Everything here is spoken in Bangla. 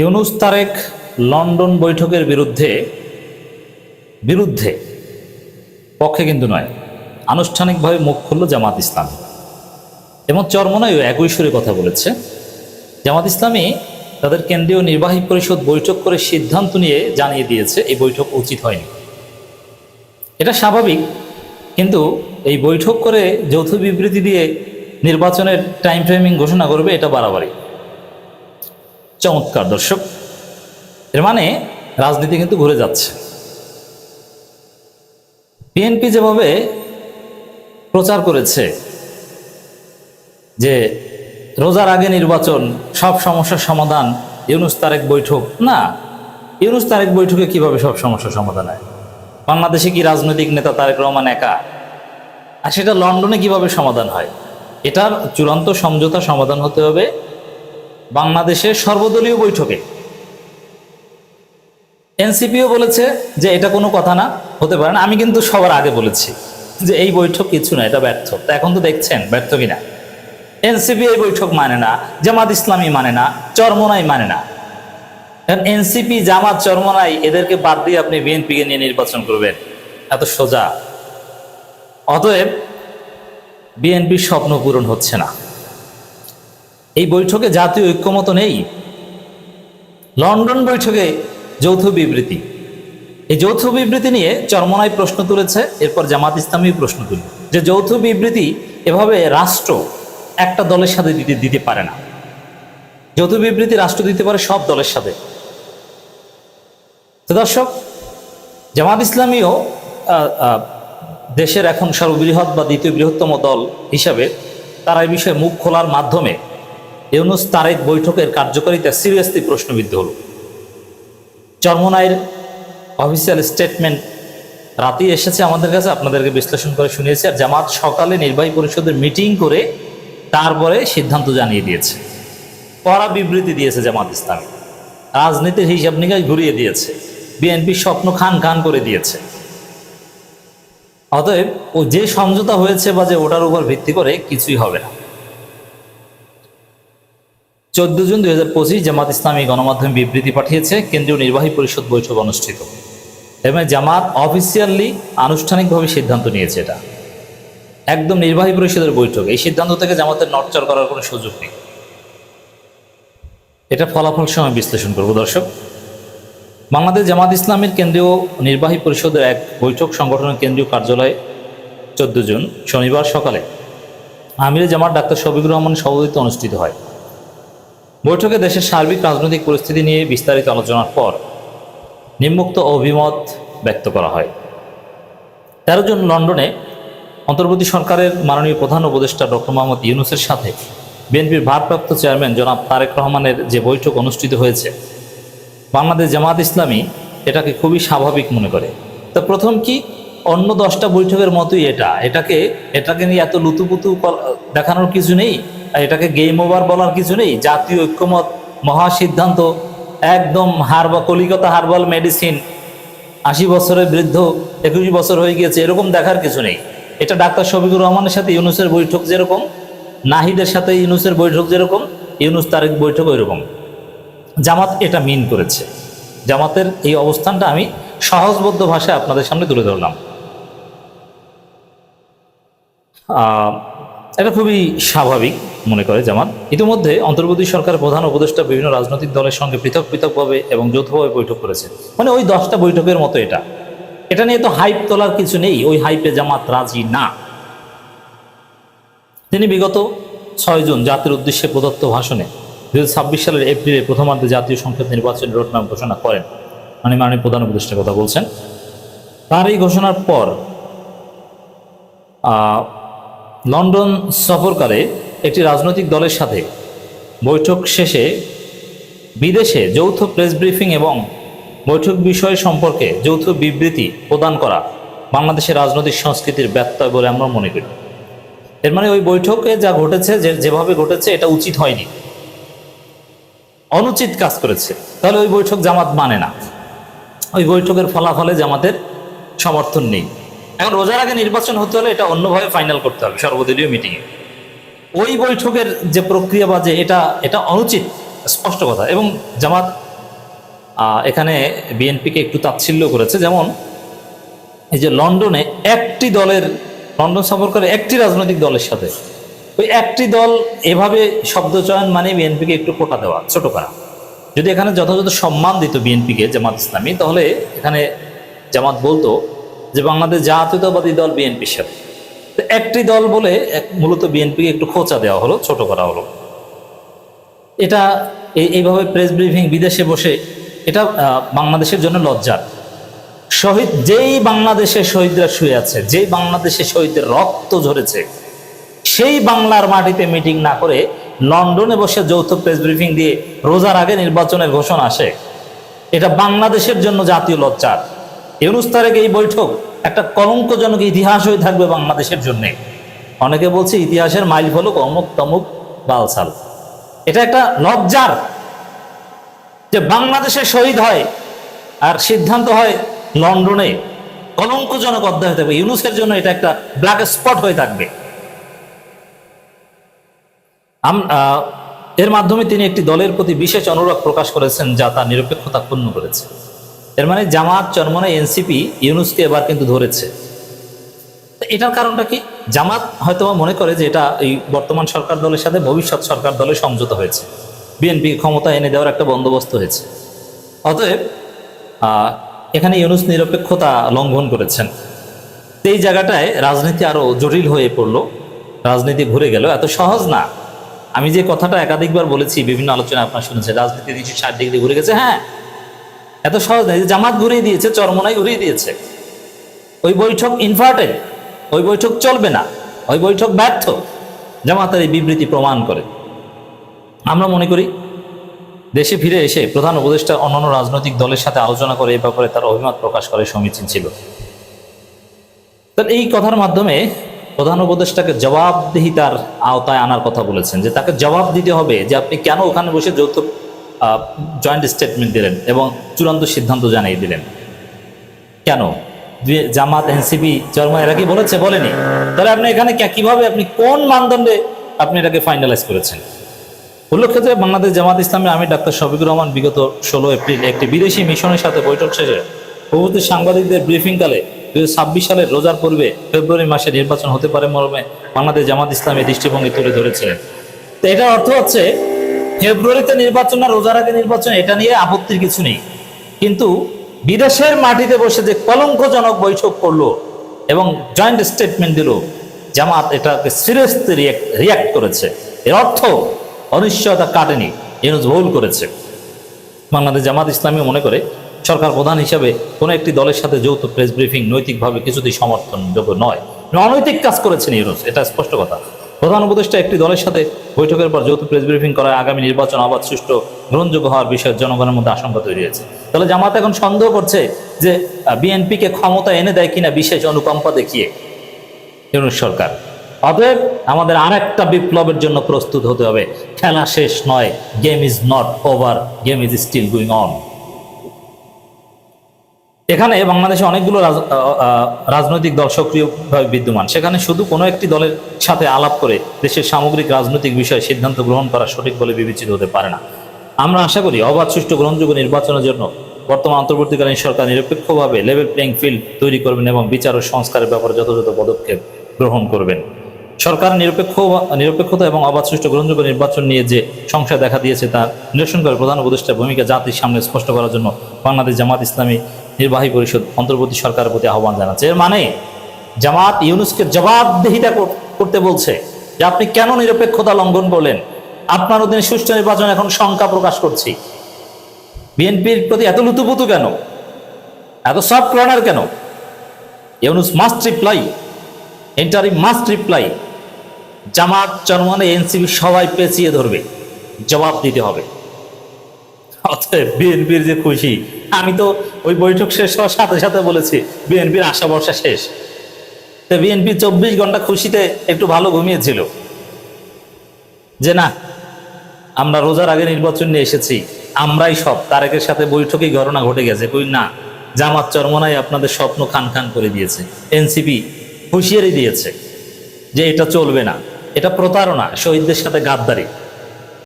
ইউনুস তারেক লন্ডন বৈঠকের বিরুদ্ধে বিরুদ্ধে, পক্ষে কিন্তু নয়, আনুষ্ঠানিকভাবে মুখ খুলল জামাত ইসলাম। এবং চরমনায়ও একই সুরে কথা বলেছে, জামাত ইসলামী তাদের কেন্দ্রীয় নির্বাহী পরিষদ বৈঠক করে সিদ্ধান্ত নিয়ে জানিয়ে দিয়েছে, এই বৈঠক উচিত হয়নি। এটা স্বাভাবিক, কিন্তু এই বৈঠক করে যৌথ বিবৃতি দিয়ে নির্বাচনের টাইম ফ্রেমিং ঘোষণা করবে এটা বাড়াবাড়ি। চমৎকার দর্শক। এর মানে রাজনীতি কিন্তু ঘুরে যাচ্ছে। বিএনপি যেভাবে প্রচার করেছে যে রোজার আগে নির্বাচন, সব সমস্যার সমাধান, ইউনুস তারেক বৈঠক, না, ইউনুস তারেক বৈঠকে কীভাবে সব সমস্যার সমাধান হয়? বাংলাদেশে কি রাজনৈতিক নেতা তারেক রহমান একা? আর সেটা লন্ডনে কীভাবে সমাধান হয়? এটার চূড়ান্ত সমঝোতা সমাধান হতে হবে বাংলাদেশের সর্বদলীয় বৈঠকে। এনসিপিও বলেছে যে এটা কোনো কথা না, হতে পারে না। আমি কিন্তু সবার আগে বলেছি যে এই বৈঠক কিছু না, এটা ব্যর্থ। তা এখন তো দেখছেন, ব্যর্থ কিনা? এনসিপি এই বৈঠক মানে না, জামাত ইসলামী মানে না, চরমনাই মানে না। কারণ এনসিপি, জামাত, চরমনাই, এদেরকে বাদ দিয়ে আপনি বিএনপিকে নিয়ে নির্বাচন করবেন। এত সোজা। অতএব বিএনপির স্বপ্ন পূরণ হচ্ছে না। এই বৈঠকে জাতীয় ঐক্যমত নেই। লন্ডন বৈঠকে যৌথ বিবৃতি। এই যৌথ বিবৃতি নিয়ে চরমনায় প্রশ্ন তুলেছে, এরপর জামাত ইসলামী প্রশ্ন তুলল যে যৌথ বিবৃতি এভাবে রাষ্ট্র একটা দলের সাথে দিতে দিতে পারে না। যৌথ বিবৃতি রাষ্ট্র দিতে পারে সব দলের সাথে। তো দর্শক, জামাত ইসলামীও দেশের এখন সর্ববৃহৎ বা দ্বিতীয় বৃহত্তম দল হিসাবে তারা এই বিষয়ে মুখ খোলার মাধ্যমে ইউনুস তারেক বৈঠকের কার্যকারিতা সিরিয়াসলি প্রশ্নবিদ্ধ হল। চরমনাইয়ের অফিসিয়াল স্টেটমেন্ট রাতেই এসেছে আমাদের কাছে, আপনাদেরকে বিশ্লেষণ করে শুনিয়েছে, আর জামাত সকালে নির্বাহী পরিষদের মিটিং করে তারপরে সিদ্ধান্ত জানিয়ে দিয়েছে। কড়া বিবৃতি দিয়েছে জামাত ইসলামী। রাজনীতির হিসাব নিকাশ ঘুরিয়ে দিয়েছে। বিএনপির স্বপ্ন খান খান করে দিয়েছে। অতএব ও যে সমঝোতা হয়েছে বা যে ওটার উপর ভিত্তি করে কিছুই হবে না। চোদ্দ জুন দুই হাজার পঁচিশ জামাত ইসলামী গণমাধ্যমে বিবৃতি পাঠিয়েছে, কেন্দ্রীয় নির্বাহী পরিষদ বৈঠক অনুষ্ঠিত। এবং জামাত অফিসিয়ালি আনুষ্ঠানিকভাবে সিদ্ধান্ত নিয়েছে এটা। একদম নির্বাহী পরিষদের বৈঠক, এই সিদ্ধান্ত থেকে জামাতের নটচর করার কোনো সুযোগ নেই। এটা ফলাফল সময় বিশ্লেষণ করব, দর্শক। বাংলাদেশ জামাত ইসলামের কেন্দ্রীয় নির্বাহী পরিষদের এক বৈঠক সংগঠনের কেন্দ্রীয় কার্যালয়ে চোদ্দ জুন, শনিবার সকালে আমিরে জামাত ডাক্তার শফিকুর রহমানের সভাপতিত্বে অনুষ্ঠিত হয়। বৈঠকে দেশের সার্বিক রাজনৈতিক পরিস্থিতি নিয়ে বিস্তারিত আলোচনার পর নিম্মুক্ত অভিমত ব্যক্ত করা হয়। তেরো জন লন্ডনে অন্তর্বর্তী সরকারের মাননীয় প্রধান উপদেষ্টা ডক্টর মোহাম্মদ ইউনুসের সাথে বিএনপির ভারপ্রাপ্ত চেয়ারম্যান জনাব তারেক রহমানের যে বৈঠক অনুষ্ঠিত হয়েছে, বাংলাদেশ জামাত ইসলামী এটাকে খুবই স্বাভাবিক মনে করে। তো প্রথম কি অন্য দশটা বৈঠকের মতোই এটা? এটাকে এটাকে নিয়ে এত লুতুপুতু দেখানোর কিছু নেই? এটাকে গেম ওভার বলার কিছু নেই। জাতীয় ঐক্যমত মহা সিদ্ধান্ত একদম হারবা কলিকাতা হার্বাল মেডিসিন আশি বছরের বৃদ্ধ, একুশ বছর হয়ে গিয়েছে, এরকম দেখার কিছু নেই। এটা ডাক্তার শফিকুর রহমানের সাথে ইউনুসের বৈঠক যেরকম, নাহিদের সাথে ইউনুসের বৈঠক যেরকম, ইউনুস তারেক বৈঠক ওইরকম জামাত এটা মিন করেছে। জামাতের এই অবস্থানটা আমি সহজবদ্ধ ভাষায় আপনাদের সামনে তুলে ধরলাম। এটা খুবই স্বাভাবিক, মনে করে জামাত। ইতিমধ্যে অন্তর্বর্তী সরকারের প্রধান উপদেষ্টা বিভিন্ন রাজনৈতিক দলের সঙ্গে পৃথক পৃথকভাবে এবং যৌথভাবে বৈঠক করেছে। মানে ওই দশটা বৈঠকের মতো এটা। এটা নিয়ে তো হাইপ তোলার কিছু নেই, ওই হাইপে জামাত রাজি না। তিনি বিগত ছয় জুন জাতির উদ্দেশ্যে প্রদত্ত ভাষণে দু ছাব্বিশ সালের এপ্রিলে প্রথমার্ধে জাতীয় সংসদ নির্বাচনের রোডম্যাপ ঘোষণা করেন। মানে মাননীয় প্রধান উপদেষ্টার কথা বলছেন। তার এই ঘোষণার পর লন্ডন সফরকালে একটি রাজনৈতিক দলের সাথে বৈঠক শেষে বিদেশে যৌথ প্রেস ব্রিফিং এবং বৈঠক বিষয় সম্পর্কে যৌথ বিবৃতি প্রদান করা বাংলাদেশের রাজনৈতিক সংস্কৃতির ব্যত্যয় বলে আমরা মনে করি। এর মানে ওই বৈঠকে যা ঘটেছে, যে যেভাবে ঘটেছে, এটা উচিত হয়নি। অনুচিত কাজ করেছে। তাহলে ওই বৈঠক জামাত মানে না। ওই বৈঠকের ফলাফলে জামাতের সমর্থন নেই। এখন রোজার আগে নির্বাচন হতে হলে এটা অন্যভাবে ফাইনাল করতে হবে, সর্বদলীয় মিটিংয়ে ওই বৈঠকের যে প্রক্রিয়া বা যে এটা এটা অনুচিত, স্পষ্ট কথা। এবং জামাত এখানে বিএনপিকে একটু তাচ্ছিল্য করেছে। যেমন, এই যে লন্ডনে একটি দলের, লন্ডন সফর করে একটি রাজনৈতিক দলের সাথে, ওই একটি দল এভাবে শব্দ চয়ন মানে বিএনপিকে একটু কোটা দেওয়া ছোট করা যদি এখানে যথাযথ সম্মান দিত বিএনপিকে জামাত ইসলামী, তাহলে এখানে জামাত বলতো যে বাংলাদেশ জাতীয়তাবাদী দল বিএনপির সাথে একটি দল বলে এক- মূলত বিএনপিকে একটু খোঁচা দেওয়া হলো, ছোট করা হলো। এটা এইভাবে প্রেস ব্রিফিং বিদেশে বসে এটা বাংলাদেশের জন্য লজ্জার। শহীদ যেই বাংলাদেশে শহীদরা শুয়ে আছে, যেই বাংলাদেশে শহীদদের রক্ত ঝরেছে, সেই বাংলার মাটিতে মিটিং না করে লন্ডনে বসে যৌথ প্রেস ব্রিফিং দিয়ে রোজার আগে নির্বাচনের ঘোষণা আসে, এটা বাংলাদেশের জন্য জাতীয় লজ্জার। ইউনুস তারেক এই বৈঠক একটা কলঙ্কজনক ইতিহাস হয়ে থাকবে বাংলাদেশের জন্য। অনেকে বলছে ইতিহাসের মাইল ফলক অমুক তমুক বালসাল এটা একটা লজ্জার যে বাংলাদেশে শহীদ হয় আর সিদ্ধান্ত হয় লন্ডনে। কলঙ্কজনক অধ্যায় হয়ে থাকবে ইউনুসের জন্য এটা একটা ব্ল্যাক স্পট হয়ে থাকবে। এর মাধ্যমে তিনি একটি দলের প্রতি বিশেষ অনুরাগ প্রকাশ করেছেন যা তার নিরপেক্ষতা পূর্ণ করেছে। এর মানে জামাত চরমনে এনসিপি ইউনুসকে এবার কিন্তু ধরেছে। এটার কারণটা কি? জামাত হয়তো মনে করে যে এটা এই বর্তমান সরকার দলের সাথে ভবিষ্যৎ সরকার দলে সমঝোতা হয়েছে। বিএনপি ক্ষমতা এনে দেওয়ার একটা বন্দোবস্ত হয়েছে। অতএব এখানে ইউনুস নিরপেক্ষতা লঙ্ঘন করেছেন। এই জায়গাটায় রাজনীতি আরও জটিল হয়ে পড়ল। রাজনীতি ঘুরে গেল। এত সহজ না। আমি যে কথাটা একাধিকবার বলেছি, বিভিন্ন আলোচনা আপনার শুনেছেন, রাজনীতি তিনশো ষাট ডিগ্রি ঘুরে গেছে। হ্যাঁ এত সহজ নয় জামাত ঘুরিয়ে দিয়েছে, চরমনাই ঘুরিয়ে দিয়েছে। ওই বৈঠক ইনভার্টেড ওই বৈঠক চলবে না, ওই বৈঠক ব্যর্থ, জামাতের এই বিবৃতি প্রমাণ করে। আমরা মনে করি, দেশে ফিরে এসে প্রধান উপদেষ্টা অন্যান্য রাজনৈতিক দলের সাথে আলোচনা করে এ ব্যাপারে তার অভিমত প্রকাশ করে সমীচীন ছিল। তার এই কথার মাধ্যমে প্রধান উপদেষ্টাকে জবাবদিহিতার আওতায় আনার কথা বলেছেন, যে তাকে জবাব দিতে হবে যে আপনি কেন ওখানে বসে যৌথ জয়েন্ট স্টেটমেন্ট দিলেন এবং চূড়ান্ত সিদ্ধান্ত জানিয়ে দিলেন। কেন? জামাত এনসিপি চরমা এরা কি বলেছে, বলেনি। তাহলে আপনি এখানে কীভাবে আপনি কোন মানদণ্ডে আপনি এটাকে ফাইনালাইজ করেছেন? উল্লেখ্য বাংলাদেশ জামাত ইসলামের আমি ডাক্তার শফিকুর রহমান বিগত ষোলো এপ্রিল একটি বিদেশি মিশনের সাথে বৈঠক শেষে প্রভূত সাংবাদিকদের ব্রিফিংকালে দুই ছাব্বিশ সালের রোজার পূর্বে ফেব্রুয়ারি মাসে নির্বাচন হতে পারে মর্মে বাংলাদেশ জামাত ইসলামের দৃষ্টিভঙ্গি তুলে ধরেছিলেন তো এটার অর্থ হচ্ছে ফেব্রুয়ারিতে নির্বাচন না, রোজার আগে নির্বাচন, এটা নিয়ে আপত্তির কিছু নেই। কিন্তু বিদেশের মাটিতে বসে যে কলঙ্কজনক বৈঠক করল এবং জয়েন্ট স্টেটমেন্ট দিল, জামাত এটাকে সিরিয়াসলি রিয়াক্ট করেছে। এর অর্থ অনিশ্চয়তা কাটেনি, ইউনুস ভুল করেছে। বাংলাদেশ জামাত ইসলামী মনে করে, সরকার প্রধান হিসাবে কোনো একটি দলের সাথে যৌথ প্রেস ব্রিফিং নৈতিকভাবে কিছুতেই সমর্থনযোগ্য নয়। অনৈতিক কাজ করেছেন ইউনুস, এটা স্পষ্ট কথা। প্রধান উপদেষ্টা একটি দলের সাথে বৈঠকের পর যৌথ প্রেস ব্রিফিং করায় আগামী নির্বাচন আবাদ সুষ্ঠু, গ্রহণযোগ্য হওয়ার বিষয়ে জনগণের মধ্যে আশঙ্কা তৈরি হয়েছে। তাহলে জামাত এখন সন্দেহ করছে যে বিএনপিকে ক্ষমতা এনে দেয় কিনা বিশেষ অনুকম্পা দেখিয়ে ইউনুস সরকার। অতএব আমাদের আরেকটা বিপ্লবের জন্য প্রস্তুত হতে হবে। খেলা শেষ নয় game is not over game is still going on এখানে বাংলাদেশে অনেকগুলো রাজনৈতিক দল সক্রিয়ভাবে বিদ্যমান। সেখানে শুধু কোনো একটি দলের সাথে আলাপ করে দেশের সামগ্রিক রাজনৈতিক বিষয়ে সিদ্ধান্ত গ্রহণ করা সঠিক বলে বিবেচিত হতে পারে না। আমরা আশা করি অবাধ, সুষ্ঠু, গ্রহণযোগ্য নির্বাচনের জন্য বর্তমান অন্তর্বর্তীকালীন সরকার নিরপেক্ষভাবে লেভেল প্লেইং ফিল্ড তৈরি করবেন এবং বিচার ও সংস্কারের ব্যাপারে যথাযথ পদক্ষেপ গ্রহণ করবেন। সরকার নিরপেক্ষ নিরপেক্ষতা এবং অবাধ, সুষ্ঠু, গ্রহণযোগ্য নির্বাচন নিয়ে যে সংশয় দেখা দিয়েছে তা নিরসন করে প্রধান উপদেষ্টার ভূমিকা জাতির সামনে স্পষ্ট করার জন্য বাংলাদেশ জামাত ইসলামী নির্বাহী পরিষদ অন্তর্বর্তী সরকারের প্রতি আহ্বান জানাচ্ছে। এর মানে জামাত ইউনুসকে জবাবদিহিতা কর- করতে বলছে যে আপনি কেন নিরপেক্ষতা লঙ্ঘন করলেন? আপনার অধীনে সুষ্ঠু নির্বাচন এখন শঙ্কা প্রকাশ করছি। বিএনপির প্রতি এত লুতুপুতু কেন? এত সফট কর্নার কেন? ইউনুস মাস্ট রিপ্লাই এন্টারি মাস্ট রিপ্লাই জামাত চরমানে এনসিবি সবাই পেঁচিয়ে ধরবে, জবাব দিতে হবে। অতএব বিএনপির যে খুশি, আমি তো ওই বৈঠক শেষ হওয়ার সাথে সাথে বলেছি, বিএনপির আশা ভরসা শেষ। তো বিএনপি চব্বিশ ঘণ্টা খুশিতে একটু ভালো ঘুমিয়েছিল। যে না, আমরা রোজার আগে নির্বাচন নিয়ে এসেছি, আমরাই সব, তারেকের সাথে বৈঠকেই ঘটনা ঘটে গেছে। কই না, জামাত চরমনাই আপনাদের স্বপ্ন খান খান করে দিয়েছে। এনসিপি হুঁশিয়ারি দিয়েছে যে এটা চলবে না। এটা প্রতারণা, শহীদদের সাথে গাদ্দারি।